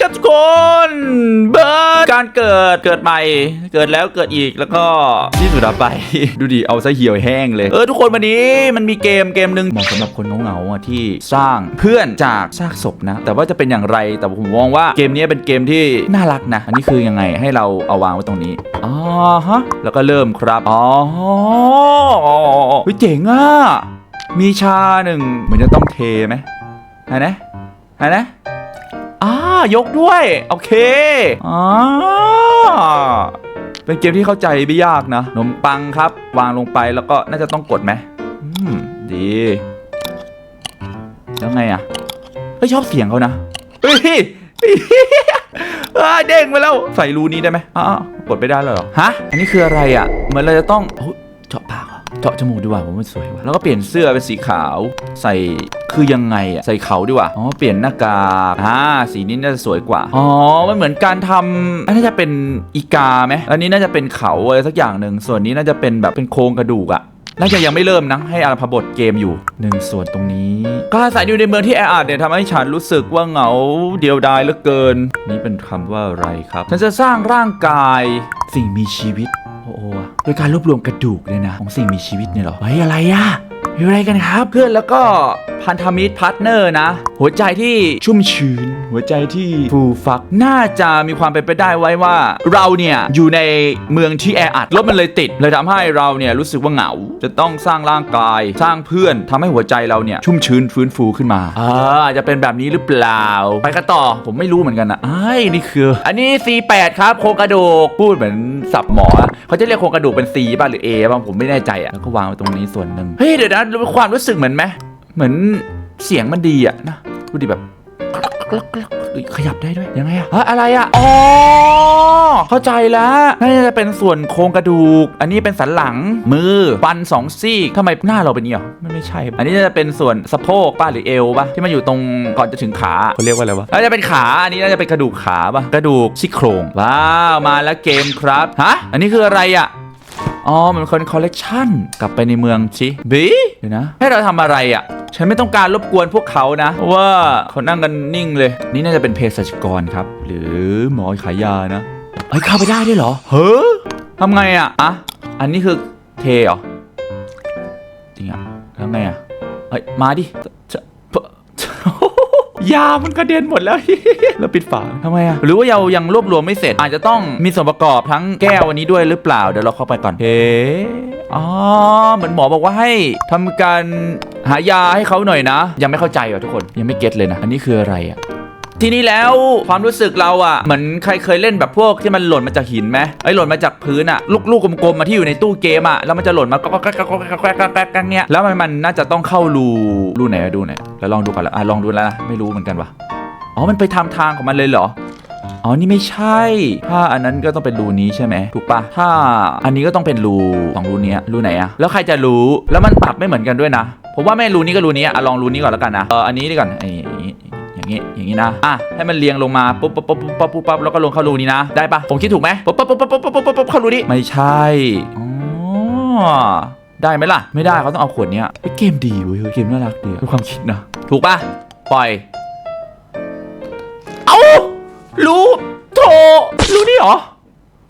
ครับทุกคนเบิร์ดการเกิดเกิดใหม่ เกิดแล้วเกิดอีกแล้วก็ที่สุดไป ดูดิเอาซะเหี่ยวแห้งเลย เออทุกคนวันนี้มันมีเกมเกมหนึ่งเหมาะสำหรับคนเงาๆอะที่สร้างเพื่อนจากซากศพนะ แต่ว่าจะเป็นอย่างไรแต่ผมมองว่าเกมนี้เป็นเกมที่น่ารักนะ อันนี้คือยังไงให้เราเอาวางไว้ตรงนี้อ๋อฮะแล้วก็เริ่มครับอ๋อเฮ้ยเจ๋งอะมีชาหนึ่งเหมือนจะต้องเทไหมฮะนะฮะนะ ยกด้วย โอเคอ่าเป็นเกมที่เข้าใจไม่ยากนะขนมปังครับ วางลงไปแล้วก็น่าจะต้องกดไหมอืมดี แล้วไงอะเฮ้ยชอบเสียงเขานะเฮ้ยเอ้ยเด้งไปแล้ว ใส่รูนี้ได้ไหมอ้าวกดไม่ได้เลยหรอ ฮะ อันนี้คืออะไรอะ เหมือนเราจะต้องเจาะปาก เจาะจมูกดีกว่าผมมันสวยว่ะแล้วก็เปลี่ยนเสื้อเป็นสีขาวใส่คือยังไงอะใส่เขาดีกว่าอ๋อเปลี่ยนหน้ากากอ่าสีนี้น่าจะสวยกว่าอ๋อมันเหมือนการทำอันนี้จะเป็นอีกาไหมอันนี้น่าจะเป็นเขาอะไรสักอย่างหนึ่งส่วนนี้น่าจะเป็นแบบเป็นโครงกระดูกอะน่าจะยังไม่เริ่มนะให้อาราพบทเกมอยู่หนึ่งส่วนตรงนี้การอาศัยอยู่ในเมืองที่แออัดเนี่ยทำให้ฉันรู้สึกว่าเหงาเดียวดายเหลือเกิน นี่เป็นคำว่าอะไรครับ ฉันจะสร้างร่างกายสิ่งมีชีวิต โอโดยการรวบรวมกระดูกเลยนะ ของสิ่งมีชีวิตเนี่ยเหรอเฮ้ยอะไรอะมีอะไรกันครับ เพื่อนแล้วก็พันธมิตรพาร์ทเนอร์นะ หัวใจที่ชุ่มชื้น หัวใจที่ฟูฟักน่าจะมีความเป็นไปได้ไว้ว่า เราเนี่ยอยู่ในเมืองที่แออัดรถมันเลยติด เลยทำให้เราเนี่ยรู้สึกว่าเหงา จะต้องสร้างร่างกาย สร้างเพื่อนทำให้หัวใจเราเนี่ยชุ่มชื้นฟื้นฟูขึ้นมาอ่าจะเป็นแบบนี้หรือเปล่า ไปกันต่อผมไม่รู้เหมือนกันนะไอ้นี่คือ อันนี้ C8 ครับโครงกระดูกพูดเหมือนสับหมออะเขาจะเรียกโครงกระดูกเป็น C ป่ะหรือ A ป่ะผมไม่แน่ใจอะแล้วก็วางไว้ตรงนี้ส่วนหนึ่งเฮ้ยเดี๋ยวนะความรู้สึกเหมือนไหม เหมือนเสียงมันดีอะนะดูดิแบบขยับได้ด้วยยังไงอะฮะอะไรอะอ๋อเข้าใจแล้วน่าจะเป็นส่วนโครงกระดูก อันนี้เป็นสันหลังมือฟันสองซี่ทำไมหน้าเราเป็นอย่างนี้เหรอไม่ไม่ใช่ อันนี้น่าจะเป็นส่วนสะโพกป้าหรือเอวป่ะที่มันอยู่ตรงก่อนจะถึงขาเขาเรียกว่าอะไรวะน่าจะเป็นขาอันนี้น่าจะเป็นกระดูกขาป่ะกระดูกซี่โครงว้าวมาแล้วเกมครับฮะอันนี้คืออะไรอะอ๋อมันเป็นคอลเลกชันกลับไปในเมืองชิบีเดี๋ยวนะให้เราทำอะไรอะ่ะ ฉันไม่ต้องการรบกวนพวกเขานะเพราะว่าเขานั่งกันนิ่งเลย นี่น่าจะเป็นเภสัชกรครับ หรือหมอขายยานะเฮ้ยเข้าไปได้ด้วยเหรอ เฮ้อทำไงอะ่ะอะอันนี้คือเทเหรอจริงอะ่ะแล้วไงอะ่ะเฮ้ยมาดิจะจะ ยามันกระเด็นหมดแล้ว แล้วปิดฝาทำไมอะหรือว่าเรายังรวบรวมไม่เสร็จ อาจจะต้องมีส่วนประกอบทั้งแก้ววันนี้ด้วยหรือเปล่า เดี๋ยวเราเข้าไปก่อนเฮ้อ๋อเหมือนหมอบอกว่าให้ทำการหายาให้เขาหน่อยนะ ยังไม่เข้าใจอะทุกคนยังไม่เก็ตเลยนะ อันนี้คืออะไรอะ ทีนี้แล้วความรู้สึกเราอะเหมือนใครเคยเล่นแบบพวกที่มันหล่นมาจากหินไหมไอ้หล่นมาจากพื้นอะลูกๆกกลมๆมาที่อยู่ในตู้เกมอะแล้วมันจะหล่นมาก็แกรกๆๆๆเนี้ยแล้วมันมันน่าจะต้องเข้ารูรูไหนดูไหนแล้วลองดูก่อนละอะลองดูแล้วนะไม่รู้เหมือนกันวะอ๋อมันไปทำทางของมันเลยเหรออ๋อ นี่ไม่ใช่ ถ้าอันนั้นก็ต้องเป็นรูนี้ใช่ไหม ถูกปะถ้าอันนี้ก็ต้องเป็นรูสองรูนี้รูไหนอะแล้วใครจะรู้ แล้วมันตัดไม่เหมือนกันด้วยนะ ผมว่าไม่รูนี้ก็รูนี้อะลองรูนี้ก่อนแล้วกันนะ เออ อันนี้ดีก่อนไอ้ อย่างงี้อย่างงี้นะอะให้มันเรียงลงมาปุ๊บปุ๊บปุ๊บปุ๊บปุ๊บปุ๊บแล้วก็ลงเข้ารูนี้นะ ได้ปะผมคิดถูกไหมปุ๊บปุ๊บปุ๊บปุ๊บปุ๊บปุ๊บปุ๊บเข้ารูนี้ไม่ใช่อ๋อได้ไหมล่ะ ไม่ได้เขาต้องเอาขวดเนี้ยเกมดีเว้ยเกมน่ารักดีด้วยความคิดนะ ถูกปะปล่อย เอ้ารู้โถรู้นี่เหรอ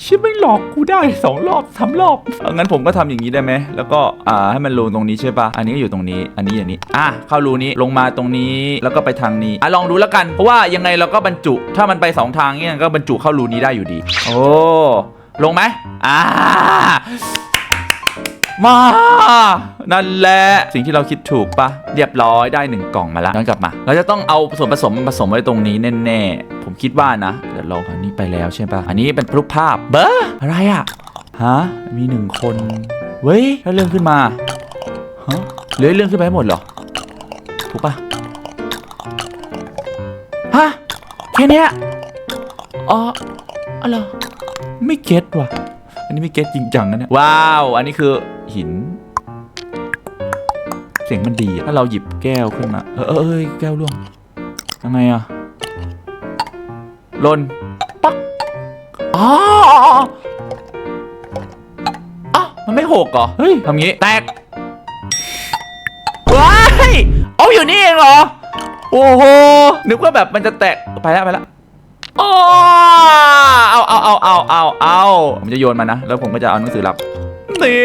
ชิบไม่หลอกกูได้สองรอบสามรอบเอางั้นผมก็ทำอย่างนี้ได้ไหมแล้วก็อ่าให้มันลงตรงนี้ใช่ปะอันนี้ก็อยู่ตรงนี้ อันนี้อย่างนี้อะเข้ารูนี้ลงมาตรงนี้แล้วก็ไปทางนี้อะลองดูแล้วกัน เพราะว่ายังไงเราก็บรรจุ ถ้ามันไปสองทางเนี่ยก็บรรจุเข้ารูนี้ได้อยู่ดี โอ้ลงไหมอ่ามา นั่นแหละ สิ่งที่เราคิดถูกปะเรียบร้อยได้หนึ่งกล่องมาแล้วย้อนกลับมา เราจะต้องเอาส่วนผสมผสมไว้ตรงนี้แน่ๆ ผมคิดว่านะ เดี๋ยวลองอันนี้ไปแล้วใช่ปะอันนี้เป็นรูปภาพ เบ้ออะไรอะฮะ มีหนึ่งคน เว้ย ถ้าเรื่องขึ้นมา ฮะเหลือเรื่องขึ้นไปให้หมดเหรอ ถูกปะฮะ แค่นี้อ๋ออะไรไม่เก็ตว่ะ อันนี้ไม่เก็ตจริงจังนะเนี่ย ว้าว อันนี้คือหิน เสียงมันดี ถ้าเราหยิบแก้วขึ้นมา เออเออเอยแก้วร่วงยังไงอะ ล่นปักอ๋ออ๋อมันไม่หกเหรอ เฮ้ยทำงี้ แตก ว้ายเอาอยู่นี่เองเหรอ โอ้โห นึกว่าแบบมันจะแตก ไปแล้วไปแล้วอ๋อเอาเอาเอาเอาเอาเอาผมจะโยนมันนะ แล้วผมก็จะเอาหนังสือรับ นี่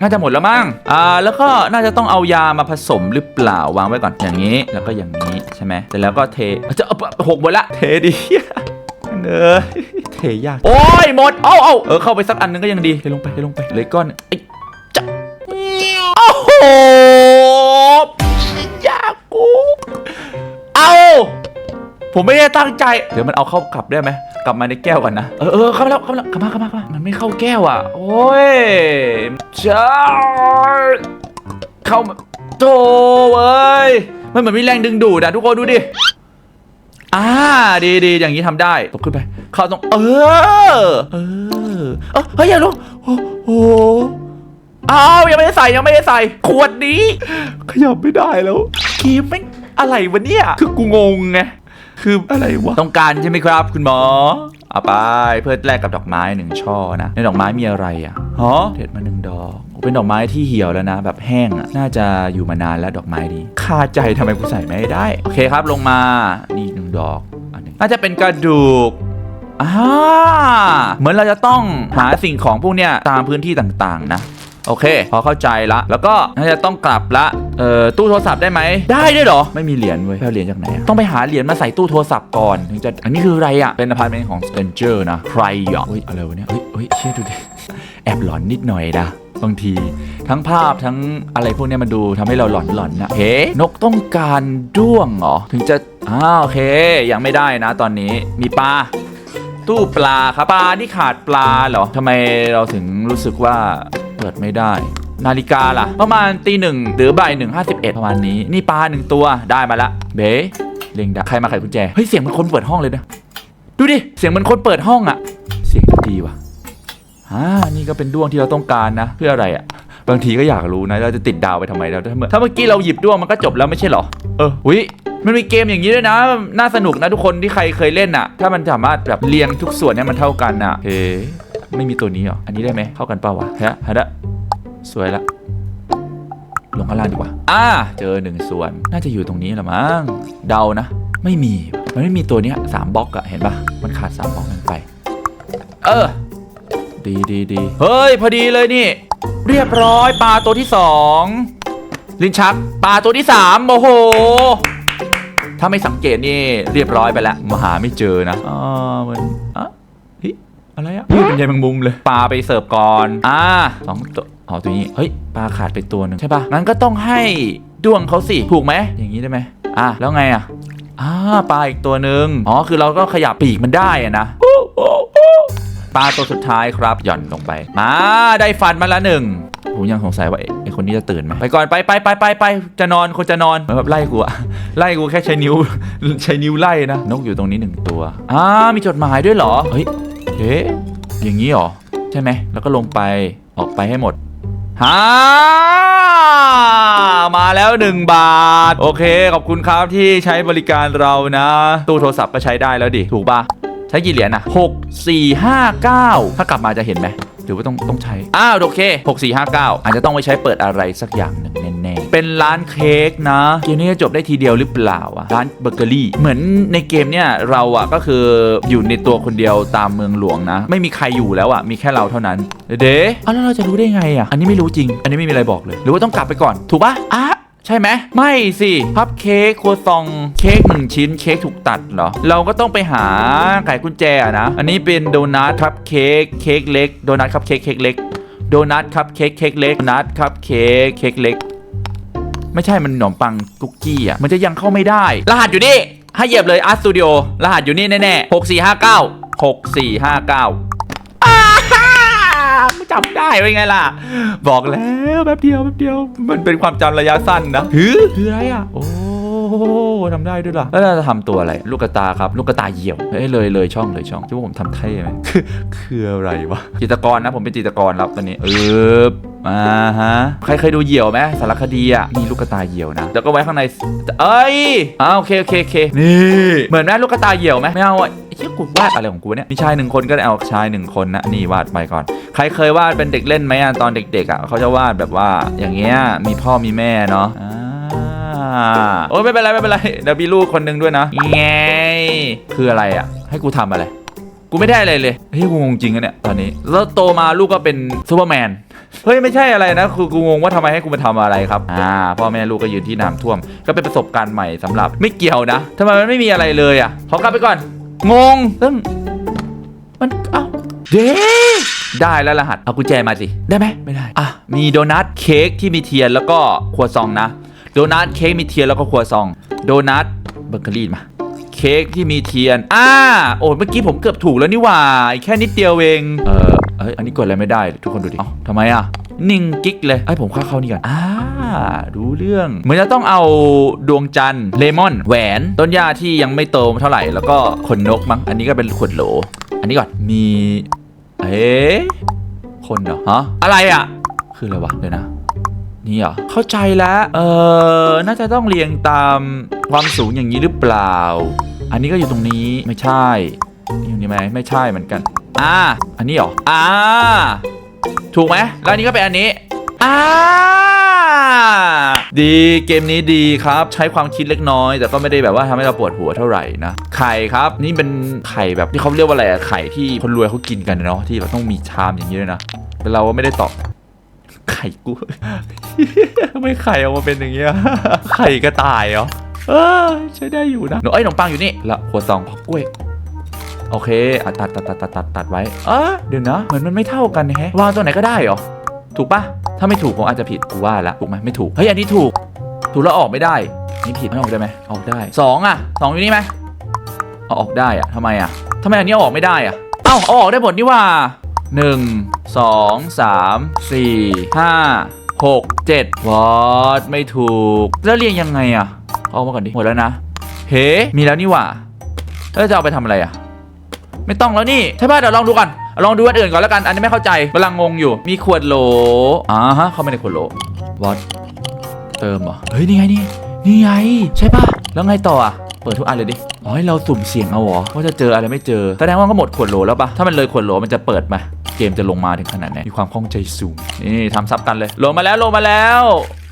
น่าจะหมดแล้วมั้งอ่าแล้วก็น่าจะต้องเอายามาผสมหรือเปล่าวางไว้ก่อนอย่างนี้ แล้วก็อย่างนี้ใช่ไหมเสร็จแล้วก็เทจะเอาหกหมดละเทดีเนยเทยากโอ้ยหมดเอาเอาเออเข้าไปสักอันนึงก็ยังดีเทลงไปเทลงไปเลยก้อนไอ้ยจะโอ้โหยากกูเอาผมไม่ได้ตั้งใจเดี๋ยวมันเอาเข้ากลับได้ไหม กลับมาในแก้วก่อนนะ เออเออเข้ามาแล้วเข้ามาแล้วกลับมากลับมากลับมามันไม่เข้าแก้วอะ โอ้ยจ้าเข้ามาโธ่เว้ยมันเหมือนมีแรงดึงดูดอะทุกคนดูดิอ่าดีดีอย่างนี้ทำได้ตกขึ้นไป เข้าตรง เออ เออเออเฮ้ยอย่าลุกโอ้โหอ้าวยังไม่ได้ใส่ยังไม่ได้ใส่ ขวดนี้ ขยับไม่ได้แล้วเกมไม่งอะไรวะเนี่ย คือกูงงไง คืออะไรวะ ต้องการใช่ไหมครับ คุณหมอ เอาไปเพื่อแลกกับดอกไม้หนึ่งช่อนะ ในดอกไม้มีอะไรอะฮะเด็ดมาหนึ่งดอกโอ้เป็นดอกไม้ที่เหี่ยวแล้วนะ แบบแห้งอะ น่าจะอยู่มานานแล้วดอกไม้ดีคาใจทำไมกูใส่ไม่ได้ โอเคครับลงมา นี่อีกหนึ่งดอกอันหนึงน่าจะเป็นกระดูกอ่าเหมือนเราจะต้องหาสิ่งของพวกเนี้ยตามพื้นที่ต่างๆ นะ โอเค พอเข้าใจละ แล้วก็น่าจะต้องกลับละเอ่อตู้โทรศัพท์ได้ไหมได้ด้วยเหรอไม่มีเหรียญเว้ยไปเอาเหรียญจากไหนอะต้องไปหาเหรียญมาใส่ตู้โทรศัพท์ก่อนถึงจะอันนี้คืออะไรอะเป็นอพาร์ตเมนต์ของสเตนเจอร์นะใครอะเฮ้ยอะไรวะเนี่ยเฮ้ยเฮ้ยเชื่อดูดิแอบหลอนนิดหน่อยนะบางทีทั้งภาพทั้งอะไรพวกเนี้ยมันดูทำให้เราหลอนหลอนๆนะเฮ้นกต้องการด้วงเหรอ ถึงจะอ้าวโอเค ยังไม่ได้นะตอนนี้มีปลาตู้ปลาครับปลาที่ขาดปลาเหรอทำไมเราถึงรู้สึกว่า เปิดไม่ได้ นาฬิกาล่ะ ประมาณตีหนึ่งหรือบ่ายหนึ่งห้าสิบเอ็ดประมาณนี้ นี่ปลาหนึ่งตัวได้มาละเบ๊เล็งดาใครมาไขกุญแจ เฮ้ย เสียงเหมันคนเปิดห้องเลยนะ ดูดิ เสียงเหมันคนเปิดห้องอะเสียงดีว่ะอ่านี่ก็เป็นด้วงที่เราต้องการนะ เพื่ออะไรอะบางทีก็อยากรู้นะ เราจะติดดาวไปทำไมแล้วถ้าเมื่อถ้าเมื่อกี้เราหยิบด้วงมันก็จบแล้วไม่ใช่เหรอ เอออุ้ยมันมีเกมอย่างนี้ด้วยนะ น่าสนุกนะทุกคนที่ใครเคยเล่นอะถ้ามันสามารถแบบเรียงทุกส่วนเนี่ยมันเท่ากันอะเฮ้ ไม่มีตัวนี้เหรอ อันนี้ได้ไหมเท่ากันเปล่าวะฮะฮะดะสวยละ ลงข้างล่างดีกว่า อ่า เจอหนึ่งส่วน น่าจะอยู่ตรงนี้แหละมั้ง เดานะ ไม่มี มันไม่มีตัวเนี้ยสามบล็อกอะเห็นปะมันขาดสามบล็อกมันไป เออ ดีดีดีเฮ้ย พอดีเลยนี่ เรียบร้อยปลาตัวที่สองลิ้นชักปลาตัวที่สามโอ้โหถ้าไม่สังเกตนี่เรียบร้อยไปแล้วมาหาไม่เจอนะอ๋อมันอะ อะไรอะนี่เป็นใยแมงมุมเลย ปลาไปเสิร์ฟก่อน อ่าสองตัวอ๋อตัวนี้ เฮ้ย ปลาขาดไปตัวหนึ่งใช่ปะงั้นก็ต้องให้ด้วงเขาสิ ถูกไหม อย่างนี้ได้ไหมอะ แล้วไงอะอ่าปลาอีกตัวหนึ่งอ๋อ คือเราก็ขยับปีกมันได้อะนะปลาตัวสุดท้ายครับ หย่อนลงไปมาได้ฟันมาละหนึ่งผมยังสงสัยว่าไอ้ไอ้คนนี้จะตื่นไหมไปก่อนไปไปไปไปไปจะนอนคนจะนอนเหมือนแบบไล่กูอะไล่กูแค่ใช้นิ้วใช้นิ้วไล่นะนกอยู่ตรงนี้หนึ่งตัวอ่ามีจดหมายด้วยเหรอเฮ้ย เอ๊ะอย่างนี้หรอ ใช่ไหม แล้วก็ลงไปออกไปให้หมดฮ่ามาแล้วหนึ่งบาท โอเค ขอบคุณครับที่ใช้บริการเรานะ ตู้โทรศัพท์ก็ใช้ได้แล้วดิ ถูกปะใช้กี่เหรียญนะหกสี่ห้าเก้าถ้ากลับมาจะเห็นไหมหรือว่าต้องต้องใช้ อ้าว โอเค6459อาจจะต้องไปใช้เปิดอะไรสักอย่างหนึ่งแน่ เป็นร้านเค้กนะเกมนี้จะจบได้ทีเดียวหรือเปล่าอะร้านเบเกอรี่ เหมือนในเกมเนี่ยเราอะก็คืออยู่ในตัวคนเดียวตามเมืองหลวงนะ ไม่มีใครอยู่แล้วอะมีแค่เราเท่านั้น เด้อ้าแล้วเราจะรู้ได้ไงอะอันนี้ไม่รู้จริง อันนี้ไม่มีอะไรบอกเลย หรือว่าต้องกลับไปก่อน ถูกปะอะใช่ไหมไม่สิพับเค้กครัวซองเค้กหนึ่งชิ้นเค้กถูกตัดเหรอ เราก็ต้องไปหาไขกุญแจนะ อันนี้เป็นโดนัทคัพเค้กเค้กเล็กโดนัทคัพเค้กเค้กเล็กโดนัทคัพเค้กเค้กเล็กโดนัทคัพเค้กเค้กเล็ก ไม่ใช่มันขนมปังคุกกี้อะมันจะยังเข้าไม่ได้ รหัสอยู่นี่ให้เหยียบเลยอาร์ตสตูดิโอรหัสอยู่นี่แน่ๆหกสี่ห้าเก้าหกสี่ห้าเก้าจำได้ไว้ไงล่ะ บอกแล้วแป๊บเดียวแป๊บเดียว มันเป็นความจำระยะสั้นนะหือคืออะไรอะโอ้ ทำได้ด้วยล่ะ แล้วเราจะทำตัวอะไร ลูกกระตาครับ ลูกกระตาเหี่ยวเฮ้ยเลยเลยช่องเลยช่องที่ว่าผมทำเท่ไหมคือคืออะไรวะ จิตรกรนะ ผมเป็นจิตรกรครับตอนนี้ เอออ่าฮะ ใครเคยดูเหยี่ยวไหมสารคดีอะมีลูกกระตาเหยี่ยวนะ แล้วก็ไว้ข้างใน เอ้ยอ้าวโอเคโอเคโอเค นี่ เหมือนแม่ลูกกระตาเหยี่ยวไหมไม่เอาอะไอ้เชี่ยกูวาดอะไรของกูเนี่ยมีชายหนึ่งคนก็ได้เอาชายหนึ่งคนนะนี่วาดไปก่อน ใครเคยวาดเป็นเด็กเล่นไหมอะตอนเด็กๆอะเขาจะวาดแบบว่าอย่างเงี้ยมีพ่อมีแม่เนาะอ่า โอ้ยไม่เป็นไรไม่เป็นไรเดี๋ยวมีลูกคนหนึงด้วยนะไงคืออะไรอะ ให้กูทำอะไร กูไม่ได้อะไรเลยเฮ้ยกูงงจริงอะเนี่ยตอนนี้ แล้วโตมาลูกก็เป็นซูเปอร์แมนเฮ้ยไม่ใช่อะไรนะคือกูงงว่าทำไมให้กูมาทำอะไรครับอ่าพ่อแม่ลูกก็ยืนที่น้ำท่วม ก็เป็นประสบการณ์ใหม่สำหรับไม่เกี่ยวนะทำไมมันไม่มีอะไรเลยอะขอกลับไปก่อน งงซึ่งมันเอ้าเด้ได้แล้วรหัสเอากุญแจมาสิ ได้ไหมไม่ได้ อะ มีโดนัทเค้กที่มีเทียนแล้วก็ครัวซองนะ โดนัทเค้กมีเทียนแล้วก็ครัวซอง โดนัทเบเกอรี่มาเค้กที่มีเทียนอ่าโอ้เมื่อกี้ผมเกือบถูกแล้วนี่หว่าแค่นิดเดียวเองเออเอ้ยอันนี้กดอะไรไม่ได้ ทุกคนดูดิเอ้าทำไมอะนิ่งกิ๊กเลยไอ้ผมเข้าเข้านี่ก่อนอ่ารู้เรื่อง เหมือนจะต้องเอาดวงจันทร์เลมอน แหวน ต้นหญ้าที่ยังไม่โตเท่าไหร่ แล้วก็ขนนกมั้ง อันนี้ก็เป็นขวดโหล อันนี้ก่อน มี เอ๊คนเหรอ ฮะ อะไรอะ คืออะไรวะเดี๋ยวนะ นี่เหรอเข้าใจแล้วเออน่าจะต้องเรียงตามความสูงอย่างนี้หรือเปล่า อันนี้ก็อยู่ตรงนี้ไม่ใช่นี่อยู่นี่ไหมไม่ใช่เหมือนกันอ่าอันนี้เหรออ่าถูกไหมแล้วอันนี้ก็เป็นอันนี้อ่าดีเกมนี้ดีครับ ใช้ความคิดเล็กน้อย แต่ก็ไม่ได้แบบว่าทำให้เราปวดหัวเท่าไหร่นะไข่ครับ นี่เป็นไข่แบบที่เขาเรียกว่าอะไรอะไข่ที่คนรวยเขากินกันเนาะที่เราต้องมีชามอย่างนี้ด้วยนะแต่เราไม่ได้ตอบ ไข่กูทำไมไข่ออกมาเป็นอย่างเงี้ย ไข่กระต่ายเหรอ เออใช้ได้อยู่นะหนูไอ้ยขนมปังอยู่นี่ ละหัวซองพักกล้วยโอเคอตัดตัดตัดตัดตัดตัดไว้เออเดี๋ยวนะ เหมือนมันไม่เท่ากันแฮะ วางตัวไหนก็ได้เหรอ ถูกปะถ้าไม่ถูกผมอาจจะผิดกูว่าละถูกไหมไม่ถูก เฮ้ย อันนี้ถูก ถูกแล้วออกไม่ได้ นี่ผิดไม่ออกได้ไหมออกได้สองอะสองอยู่นี่ไหมเอาออกได้อะทำไมอะทำไมอันนี้อออกไม่ได้อะ เอ้าเอาออกได้หมดนี่ว่า หนึ่งสองสามสี่ห้าหกเจ็ดวอดไม่ถูก แล้วเรียงยังไงอะเอามาก่อนดิหมดแล้วนะ เฮ้ มีแล้วนี่หว่าแล้วจะเอาไปทำอะไรอะไม่ต้องแล้วนี่ ใช่ป่ะเดี๋ยวลองดูก่อนลองดูอันอื่นก่อนแล้วกัน อันนี้ไม่เข้าใจกำลังงงอยู่ มีขวดโหลอ่าฮะ เข้าไปในขวดโหลวอดเติมเหรอ เฮ้ย นี่ไงนี่ นี่ไง ใช่ป่ะ แล้วไงต่ออะ ปิดทุกอันเลยดิ อ๋อให้เราสุ่มเสี่ยงเอาเหรอ ว่าจะเจออะไรไม่เจอ แสดงว่าก็หมดขวดโหลแล้วปะถ้ามันเลยขวดโหลมันจะเปิดมา เกมจะลงมาถึงขนาดไหน มีความคล่องใจสูง นี่ทำซับกันเลย ลงมาแล้วลงมาแล้ว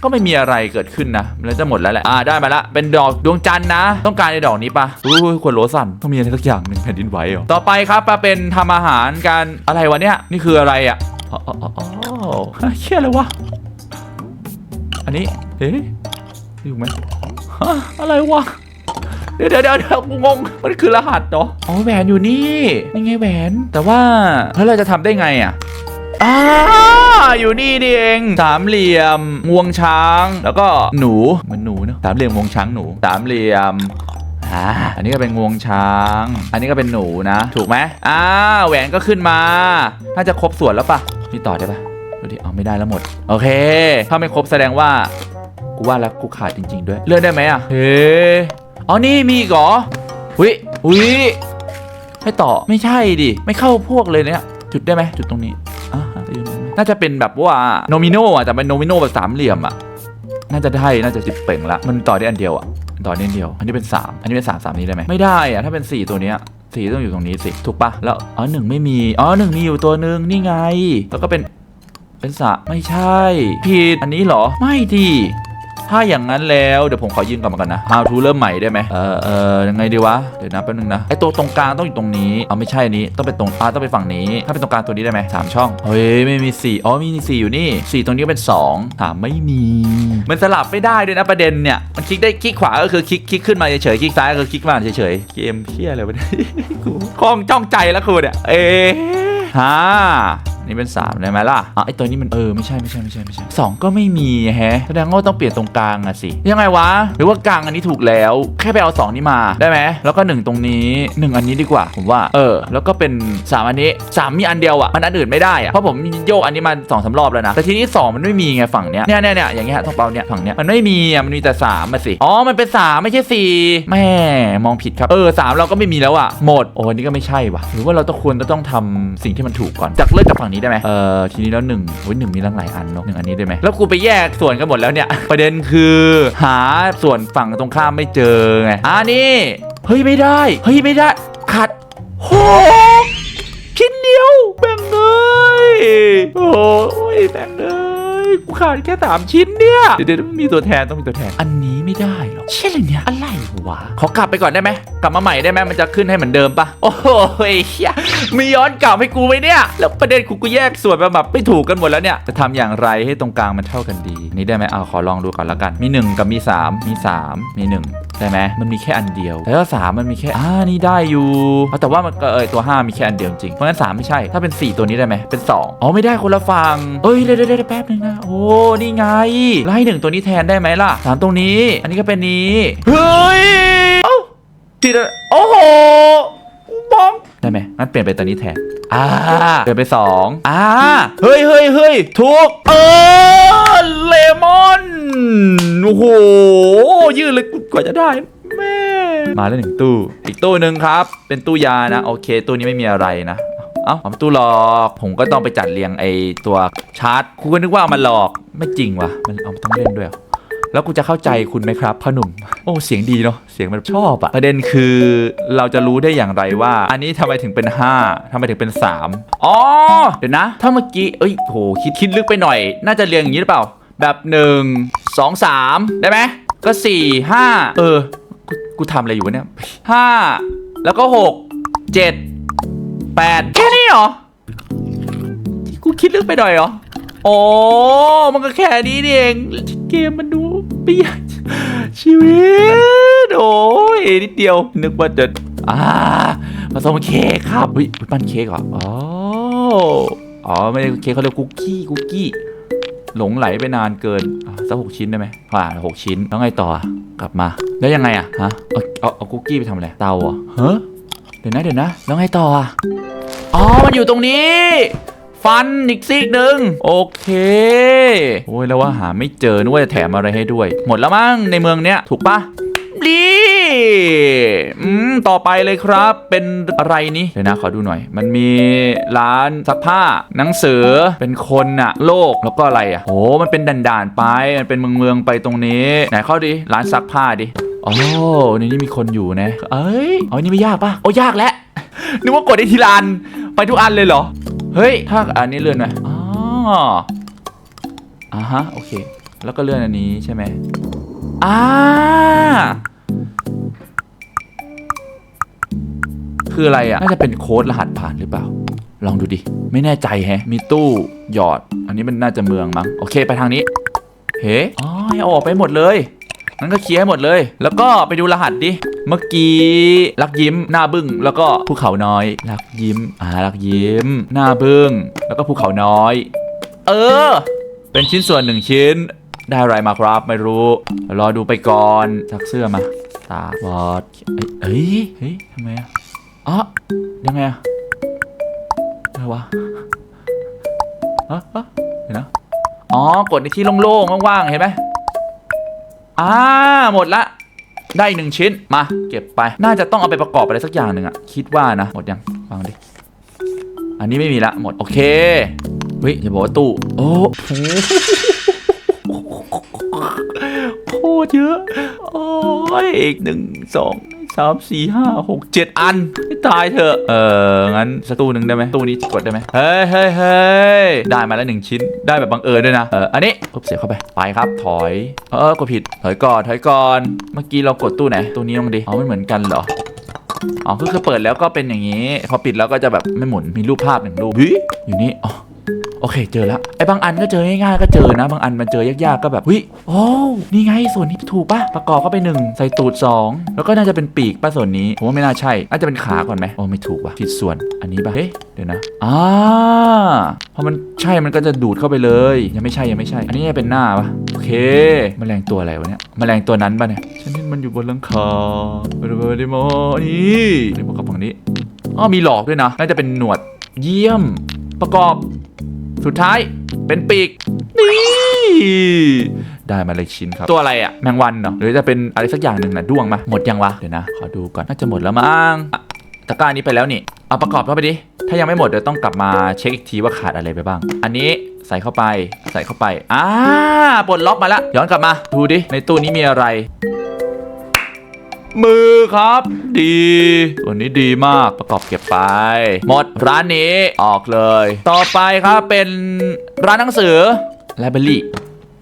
ก็ไม่มีอะไรเกิดขึ้นนะแล้วจะหมดแล้วแหละ อ่าได้มาละ เป็นดอกดวงจันทร์นะ ต้องการในดอกนี้ปะอุ้ยขวดโหลสั่นต้องมีอะไรสักอย่างหนึ่งแผ่นดินไหวเหรอ ต่อไปครับมาเป็นทำอาหารการอะไรวะเนี่ย นี่คืออะไรอะอ๋ออ๋ออ๋อเชี่ยอะไรวะ อันนี้ เอ๊ะอยู่ไหมฮะอะไรวะ เดี๋ยวเดี๋ยวเดี๋ยวกูงงมันคือรหัสเหรออ๋อแหวนอยู่นี่นี่ไงแหวน แต่ว่าแล้วเราจะทำได้ไงอะอ่าอยู่นี่นี่เองสามเหลี่ยมงวงช้าง แล้วก็หนูเหมือนหนูเนอะสามเหลี่ยมงวงช้างหนูสามเหลี่ยมอ่าอันนี้ก็เป็นงวงช้าง อันนี้ก็เป็นหนูนะ ถูกไหมอ่าแหวนก็ขึ้นมา น่าจะครบส่วนแล้วปะนี่ต่อได้ปะดูดิเอาไม่ได้แล้วหมด โอเค ถ้าไม่ครบแสดงว่า กูว่าแล้วกูขาดจริง ๆ ด้วย เลื่อนได้ไหมอะ เฮ้ อ๋อนี่มีอีกเหรออุ้ยอุ้ยให้ต่อไม่ใช่ดิไม่เข้าพวกเลยเนี่ยจุดได้ไหมจุดตรงนี้อ่าหาได้อยู่ตรงนี้น่าจะเป็นแบบว่าโนมิโนอะแต่เป็นโนมิโนแบบสามเหลี่ยมอะน่าจะได้น่าจะสิบเป่งละมันต่อได้อันเดียวอะต่อได้อันเดียว อันนี้เป็น 3 อันนี้เป็น3 3นี้ได้ไหมไม่ได้อะถ้าเป็น 4 ตัวเนี้ยสี่ต้องอยู่ตรงนี้สิถูกปะแล้วอ๋อหนึ่งไม่มีอ๋อหนึ่งมีอยู่ตัวหนึ่งนี่ไง แล้วก็เป็นเป็นสะไม่ใช่ผิดอันนี้เหรอไม่ดี ถ้าอย่างนั้นแล้วเดี๋ยวผมขอยืนก่อนมากันนะ How to เริ่มใหม่ได้ไหมเออเออยังไงดีวะ เดี๋ยวนะแป๊บนึงนะ ไอตัวตรงกลางต้องอยู่ตรงนี้ เอาไม่ใช่อันนี้ ต้องเป็นตรงอ่าต้องเป็นฝั่งนี้ ถ้าเป็นตรงกลางตัวนี้ได้ไหมสามช่อง เฮ้ยไม่มีสี่อ๋อมีสี่อยู่นี่สี่ตรงนี้ก็เป็นสองถามไม่มี มันสลับไม่ได้ด้วยนะประเด็นเนี่ย มันคลิกได้คลิกขวาก็คือคลิกคลิกขึ้นมาเฉยๆ คลิกซ้ายก็คือคลิกมาเฉยๆ เกมเพี้ยอะไรวะเนี่ยกูคล้องจ้องใจแล้วคุณเนี่ย เอ๊ะฮ่า นี่เป็น3ได้ไหมล่ะอ๋อไอตัวนี้มันเออไม่ใช่ไม่ใช่ไม่ใช่ไม่ใช่สองก็ไม่มีแฮะแสดงว่าต้องเปลี่ยนตรงกลางอะสิยังไงวะ หรือว่ากลางอันนี้ถูกแล้ว แค่ไปเอา 2 นี้มาได้ไหมแล้วก็ 1 ตรงนี้ 1 อันนี้ดีกว่า ผมว่า เออ แล้วก็เป็น 3 อันนี้ 3 มีอันเดียวอะมันอันอื่นไม่ได้อะเพราะผมโยกอันนี้มา2อสารอบแล้วนะแต่ทีนี้ 2 มันไม่มีไงฝั่งเนี้ยเนี่ยเนี่ยเนี่ยอย่างเงี้ยตรงเปาเนี่ยฝั่งเนี้ยมันไม่มีอะมันมีแต่3มาสิอ๋อมันเป็น3ไม่ใช่4แม่มองผิดครับเออสามเราก็ไม่มีแล้วอะหมดโอ้อันนี้ก็ไม่ใช่ว่ะหรือว่าเราต้องควรจะต้องทำสิ่งที่มันถูกก่อนจากเลิกจากฝั่งนี้ได้ไหมเออทีนี้แล้วหนึ่งโอ้ยหนึ่งมีตั้งหลายอันเนอะหนึ่งอันนี้ได้ไหมแล้วกูไปแยกส่วนกันหมดแล้วเนี่ย ประเด็นคือหาส่วนฝั่งตรงข้ามไม่เจอไงอ่านี่เฮ้ยไม่ได้เฮ้ยไม่ได้ขาดหกชิ้นเดียวแบ่งเลยโอ้ยแบ่งเลยยกูขาดแค่สามชิ้นเนี่ยเดี๋ยวเดี๋ยวต้องมีตัวแทนต้องมีตัวแทนอันนี้ไม่ได้หรอเช่นอะไรเนี่ยอะไรวะขอกลับไปก่อนได้ไหมกลับมาใหม่ได้ไหมมันจะขึ้นให้เหมือนเดิมปะโอ้โหเฮีย มีย้อนกลับให้กูไหมเนี่ย แล้วประเด็นกูกูแยกส่วนแบบไม่ถูกกันหมดแล้วเนี่ย จะทำอย่างไรให้ตรงกลางมันเท่ากันดี นี่ได้ไหมเอาขอลองดูก่อนล้วกัน มี 1 กับมี 3 มี 3 มี 1 ได้ไหมมันมีแค่อันเดียวแต่ถ้าสามมันมีแค่อ่านี่ได้อยู่แต่ว่ามันก็เออตัว 5 มีแค่อันเดียวจริงเพราะงั้น 3 ไม่ใช่ ถ้าเป็น 4 ตัวนี้ได้ไหมเป็น 2อ๋อไม่ได้คนละฝั่งเอ้ยเดี๋ยวเดี๋ยวแป๊บนึงนะโอ้นี่ไงแล้วให้หนึ่งตัวนี้แทนได้ไหมล่ะสามตรงนี้ อันนี้ก็เป็นนี้เฮ้ยเอ้าทีละโอ้โห บองได้ไหมงั้นเปลี่ยนไปตัวนี้แทนอ่าเปลี่ยนไปสองอ่าเฮ้ยเฮ้ยเฮ้ยถูกเออเลมอนโอ้โหยืดเลยกว่าจะได้แม่มาแล้วหนึ่งตู้ อีกตู้หนึ่งครับ เป็นตู้ยานะ โอเค ตู้นี้ไม่มีอะไรนะเอ้าเอาตู้หลอก ผมก็ต้องไปจัดเรียงไอตัวชาร์จกูก็นึกว่าเอามันหลอก ไม่จริงว่ะมันเอาต้องเล่นด้วยเหรอ แล้วกูจะเข้าใจคุณไหมครับพ่อหนุ่ม โอ้เสียงดีเนาะเสียงมันชอบอะประเด็นคือเราจะรู้ได้อย่างไรว่า อันนี้ทำไมถึงเป็น 5ทำไมถึงเป็น 3อ๋อเดี๋ยวนะ ถ้าเมื่อกี้เอ้ยโหคิดคิดลึกไปหน่อย น่าจะเรียงอย่างนี้หรือเปล่า แบบ 1 2 3 ได้ไหมก็ 4 5 เออ กูกูทำอะไรอยู่วะเนี่ย5แล้วก็ 6 7 8 แค่นี้เหรอ กูคิดลึกไปหน่อยเหรอ โอ้มันก็แค่นี้นี่เอง เกมมันดู เปียกชีวิต โอ้ยนิดเดียว นึกว่าจะอ่าผสมเค้กครับเฮ้ยปั้นเค้กเหรออ๋ออ๋อไม่ใช่เค้กเขาเรียกคุกกี้คุกกี้หลงไหลไปนานเกินสักหกชิ้นได้ไหมอ่าหกชิ้นแล้วไงต่อกลับมา แล้วยังไงอะฮะเอาเอาเอาคุกกี้ไปทำอะไรเตาเหรอะเฮ้เดี๋ยวนะเดี๋ยวนะแล้วไงต่ออะอ๋อมันอยู่ตรงนี้ ฟันอีกซีกหนึ่งโอเคโอ้ยแล้วว่าหาไม่เจอนึกว่าจะแถมอะไรให้ด้วย หมดแล้วมั้งในเมืองเนี้ยถูกปะดีอืมต่อไปเลยครับ เป็นอะไรนี่เดี๋ยวนะ ขอดูหน่อย มันมีร้านซักผ้า หนังสือ เป็นคนอะโลก แล้วก็อะไรอะโอ้มันเป็นด่านๆไป มันเป็นเมืองเมืองไปตรงนี้ ไหนเข้าดิ ร้านซักผ้าดิโอ้ในนี้มีคนอยู่นะ เอ้ยเอนี่ไม่ยากปะโอ้ยากแล้ว นึกว่ากดได้ทีละอัน ไปทุกอันเลยเหรอ เฮ้ย ถ้าอันนี้เลื่อนไหมอ๋ออ่าฮะ โอเค แล้วก็เลื่อนอันนี้ใช่ไหมอ่าคืออะไรอะ น่าจะเป็นโค้ดรหัสผ่านหรือเปล่า ลองดูดิ ไม่แน่ใจแฮะ มีตู้หยอด อันนี้มันน่าจะเมืองมั้ง โอเค ไปทางนี้ เฮ้อ๋อให้เอาออกไปหมดเลย งั้นก็เคลียร์ให้หมดเลย แล้วก็ไปดูรหัสดิ เมื่อกี้รักยิ้มหน้าบึ้ง แล้วก็ภูเขาน้อย รักยิ้ม อ่ารักยิ้ม หน้าบึ้ง แล้วก็ภูเขาน้อย เออ เป็นชิ้นส่วนหนึ่งชิ้น ได้อะไรมาครับไม่รู้ รอดูไปก่อนซักเสื้อมา ตาบอดเอ้ย เฮ้ยทำไมอะอ๋อยังไงอะอะไรวะเอะเอเดี๋ยนะ อ๋อ กดในที่โล่งๆ ว่างๆ เห็นไหม อ่าหมดละ ได้อีกหนึ่งชิ้นมา เก็บไป น่าจะต้องเอาไปประกอบอะไรสักอย่างหนึ่งอะคิดว่านะ หมดยังวางดิ อันนี้ไม่มีละหมดโอเคเฮ้ยอย่าบอกว่าตู้โอ้โหโคตรเยอะ โอ้ยอีกหนึ่งสองสามสี่ห้าหกเจ็ดอัน ตายเถอะ เอองั้นสักตู้หนึ่งได้ไหมตู้นี้กดได้ไหมเฮ้ยเฮ้ยเฮ้ยได้มาแล้วหนึ่งชิ้น ได้แบบบังเอิญด้วยนะ เออ อันนี้ปุ๊บเสียบเข้าไป ไปครับ ถอย เออ กดผิด ถอยก่อน ถอยก่อน เมื่อกี้เรากดตู้ไหน ตู้นี้ลองดิอ๋อมันเหมือนกันเหรออ๋อคือคือเปิดแล้วก็เป็นอย่างนี้ พอปิดแล้วก็จะแบบไม่หมุน มีรูปภาพหนึ่งรูปเฮ้ยอยู่นี่ อ๋อ โอเค เจอแล้วไอ้บางอันก็เจอง่ายๆก็เจอนะ บางอันมันเจอยากๆก็แบบวิโอ้นี่ไงส่วนนี้ถูกปะประกอบเข้าไปหนึ่งใส่ตูดสองแล้วก็น่าจะเป็นปีกปะส่วนนี้ผมว่าไม่น่าใช่น่าจะเป็นขาก่อนไหมโอ้ไม่ถูกว่ะผิดส่วนอันนี้ปะเฮ้เดี๋ยวนะอ่าพอมันใช่มันก็จะดูดเข้าไปเลย ยังไม่ใช่ยังไม่ใช่ อันนี้จะเป็นหน้าปะโอเคแมลงตัวอะไรวะเนี่ยแมลงตัวนั้นปะเนี่ยฉันนี่มันอยู่บนหลังคาบริเวณดิโมนี่นี่ประกอบฝั่งนี้อ๋อมีหลอกด้วยนะน่าจะเป็นหนวดเยี่ยม ประกอบ สุดท้ายเป็นปีก นี่ ได้มาเลยชิ้นครับ ตัวอะไรอะแมงวันเนาะหรือจะเป็นอะไรสักอย่างหนึ่งนะด้วงมาหมดยังวะ เดี๋ยวนะ ขอดูก่อน น่าจะหมดแล้วมั้งอะตะกร้านี้ไปแล้วนี่ เอาประกอบเข้าไปดิ ถ้ายังไม่หมดเดี๋ยวต้องกลับมาเช็คอีกทีว่าขาดอะไรไปบ้าง อันนี้ใส่เข้าไป ใส่เข้าไป อ่าปลดล็อกมาแล้วย้อนกลับมา ดูดิ ในตู้นี้มีอะไร มือครับ ดีตัวนี้ดีมากประกอบเก็บไป หมดร้านนี้ออกเลย ต่อไปครับเป็นร้านหนังสือไลบรารี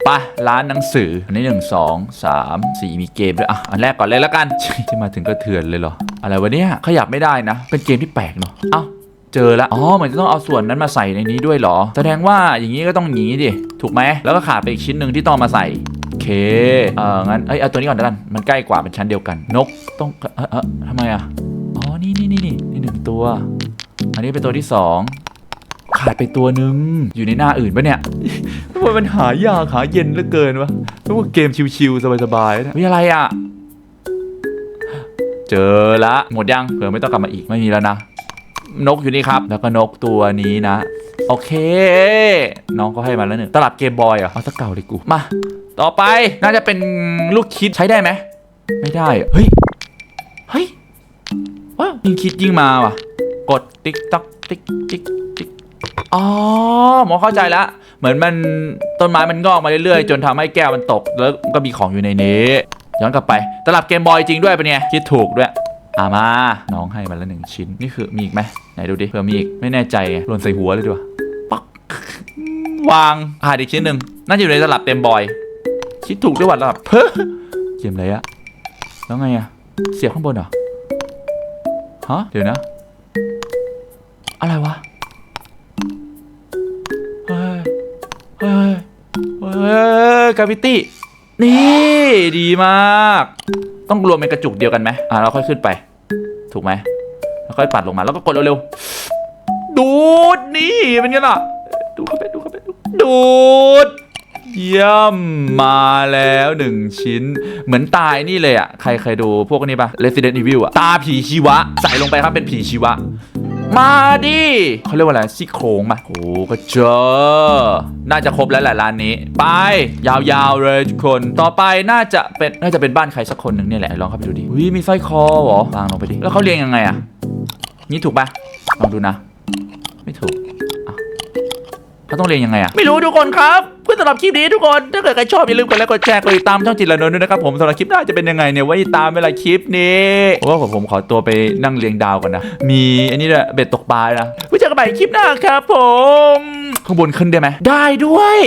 ปะร้านหนังสือ อันนี้หนึ่งสองสามสี่มีเกมด้วยอะอันแรกก่อนเลยแล้วกันที่มาถึงก็เถื่อนเลยเหรอ อะไรวะเนี่ยขยับไม่ได้นะ เป็นเกมที่แปลกเนาะเอ้า เจอแล้วอ๋อเหมือนจะต้องเอาส่วนนั้นมาใส่ในนี้ด้วยเหรอ แสดงว่าอย่างนี้ก็ต้องอย่างนี้ดิถูกไหมแล้วก็ขาดไปอีกชิ้นหนึ่งที่ต้องมาใส่โอเคเอองั้นเอ้ยเอาตัวนี้ก่อนแล้วกันมันใกล้กว่าเป็นชั้นเดียวกัน นกต้องเออเออทำไมอะอ๋อนี่นี่นี่นี่นี่หนึ่งตัว อันนี้เป็นตัวที่สองขาดไปตัวหนึ่งอยู่ในหน้าอื่นปะเนี่ยทำไมมันหายากหาเย็นเหลือเกินวะเพราะว่าเกมชิวๆสบายๆนะมีอะไรอะ เจอละหมดยังเผื่อไม่ต้องกลับมาอีกไม่มีแล้วนะ นกอยู่นี่ครับ แล้วก็นกตัวนี้นะ โอเค น้องก็ให้มาแล้วหนึ่งตลับเกมบอยเหรอะเอาตะเก่าเลยกูมา ต่อไปน่าจะเป็นลูกคิดใช้ได้ไหมไม่ได้อะเฮ้ยเฮ้ยว้าวยิ่งคิดยิ่งมาว่ะ กดติ๊กต๊อกติ๊กติ๊กติ๊กอ๋อหมอเข้าใจแล้วเหมือนมันต้นไม้มันงอกมาเรื่อยๆ จนทำให้แก้วมันตก แล้วก็มีของอยู่ในนี้ย้อนกลับไปตลับเกมบอยจริงด้วยปะเนี่ยคิดถูกด้วยอามา น้องให้มาแล้วหนึ่งชิ้น นี่คือมีอีกไหม ไหนดูดิเผื่อมีอีกไม่แน่ใจไงหล่นใส่หัวเลยดีกว่าปักวางหาดอีกชิ้นหนึ่งน่าจะอยู่ในตลับเต็มบอย คิดถูกด้วยว่ะตลับเพ้อเกมอะไรอะแล้วไงอะเสียบข้างบนเหรอฮะเดี๋ยวนะ อะไรวะเฮ้ยเฮ้ยเฮ้ยกาวิตี้นี่ดีมาก ต้องรวมเป็นกระจุกเดียวกันไหมอะเราค่อยขึ้นไป ถูกไหม ค่อยปัดลงมาแล้วก็กดเร็วๆ ดูดนี่เป็นไงล่ะ ดูเข้าไปดูเข้าไปดูดูดเยี่ยมมาแล้วหนึ่งชิ้น เหมือนตายนี่เลยอะ ใครเคยดูพวกนี้ปะ Resident Evil อะ ตาผีชีวะ ใส่ลงไปครับเป็นผีชีวะ มาดิเขาเรียกว่าอะไรซี่โครงป่ะโอ้ก็เจอ น่าจะครบแล้วแหละร้านนี้ ไป ยาวๆเลยทุกคน ต่อไปน่าจะเป็นน่าจะเป็นบ้านใครสักคนหนึ่งเนี่ยแหละ ลองเข้าไปดูดิอุ้ยมีสร้อยคอเหรอวางลงไปดิ แล้วเขาเรียงยังไงอะ นี่ถูกปะลองดูนะ ไม่ถูกอะเขาต้องเรียงยังไงอะไม่รู้ทุกคนครับเพื่อสำหรับคลิปนี้ทุกคนถ้าเกิดใครชอบอย่าลืมกดไลค์กดแชร์กดติดตามช่องจิตรนนท์ด้วยนะครับผมสำหรับคลิปหน้าจะเป็นยังไงเนี่ยไว้ติดตามเวลาคลิปนี้ผมว่าผมผมขอตัวไปนั่งเรียงดาวก่อนนะ มีอันนี้ด้วยเบ็ดตกปลาด้วยนะไว้เจอกันใหม่คลิปหน้าครับผมข้างบนขึ้นได้ไหมได้ด้วย